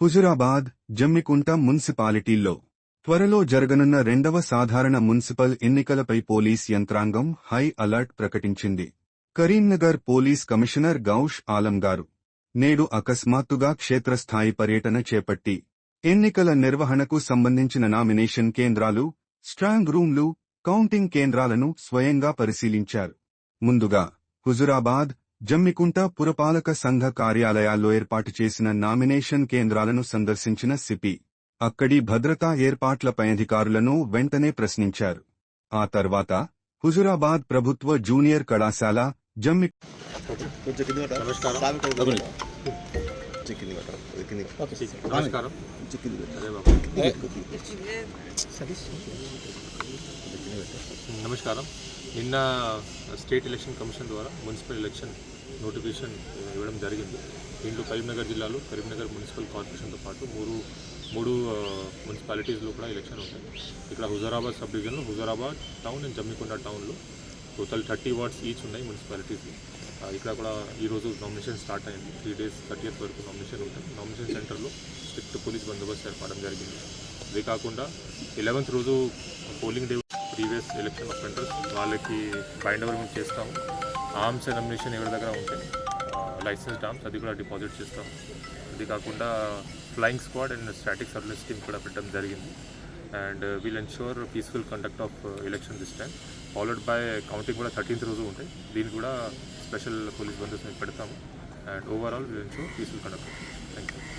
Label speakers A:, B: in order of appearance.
A: హుజురాబాద్ జమ్మికుంట మున్సిపాలిటీల్లో త్వరలో జరగనున్న రెండవ సాధారణ మున్సిపల్ ఎన్నికలపై పోలీస్ యంత్రాంగం హై అలర్ట్ ప్రకటించింది. కరీంనగర్ పోలీస్ కమిషనర్ గౌష్ ఆలం గారు నేడు అకస్మాత్తుగా క్షేత్రస్థాయి పర్యటన చేపట్టి ఎన్నికల నిర్వహణకు సంబంధించిన నామినేషన్ కేంద్రాలు స్ట్రాంగ్ రూమ్లు కౌంటింగ్ కేంద్రాలను స్వయంగా పరిశీలించారు. ముందుగా హుజురాబాద్ జమ్మికుంట పురపాలక సంఘ కార్యాలయాల్లో ఏర్పాటు చేసిన నామినేషన్ కేంద్రాలను సందర్శించిన సిపి అక్కడి భద్రతా ఏర్పాట్లపై అధికారులను వెంటనే ప్రశ్నించారు. ఆ తర్వాత హుజురాబాద్ ప్రభుత్వ జూనియర్ కళాశాల జమ్మి
B: కొంచెం కింద?
C: నమస్కారం. నమస్కారం. నిన్న స్టేట్ ఎలక్షన్ కమిషన్ ద్వారా మున్సిపల్ ఎలక్షన్ నోటిఫికేషన్ ఇవ్వడం జరిగింది. దీంట్లో కరీంనగర్ జిల్లాలో కరీంనగర్ మున్సిపల్ కార్పొరేషన్తో పాటు మూడు మూడు మున్సిపాలిటీస్లో కూడా ఎలక్షన్ ఉంటాయి. ఇక్కడ హుజరాబాద్ సబ్ డివిజన్లో హుజరాబాద్ టౌన్ అండ్ జమ్మికొండ టౌన్లో టోటల్ థర్టీ వార్డ్స్ ఈచ్ ఉన్నాయి మున్సిపాలిటీస్ ఇక్కడ కూడా ఈరోజు నామినేషన్ స్టార్ట్ అయింది. త్రీ డేస్ థర్టీఎత్ వరకు నామినేషన్ ఉంటుంది. నామినేషన్ సెంటర్లో స్ట్రిక్ట్ పోలీస్ బందోబస్తు ఏర్పడడం జరిగింది. ఇదే కాకుండా ఎలెవెన్త్ రోజు polling day previous election centres వాళ్ళకి బైండ్ ఓవర్ మేము చేస్తాము. ఆర్మ్స్ ఎలిమినేషన్ ఎవరి దగ్గర ఉంటే లైసెన్స్ ఆర్మ్స్ అది కూడా డిపాజిట్ చేస్తాము. అది కాకుండా flying squad and static service team కూడా పెట్టడం జరిగింది. And will ensure peaceful conduct of election this time followed by counting కూడా థర్టీన్త్ రోజు ఉంటాయి. దీనికి కూడా స్పెషల్ పోలీస్ బందోబస్తు మేము పెడతాము. And overall will ensure peaceful conduct thank you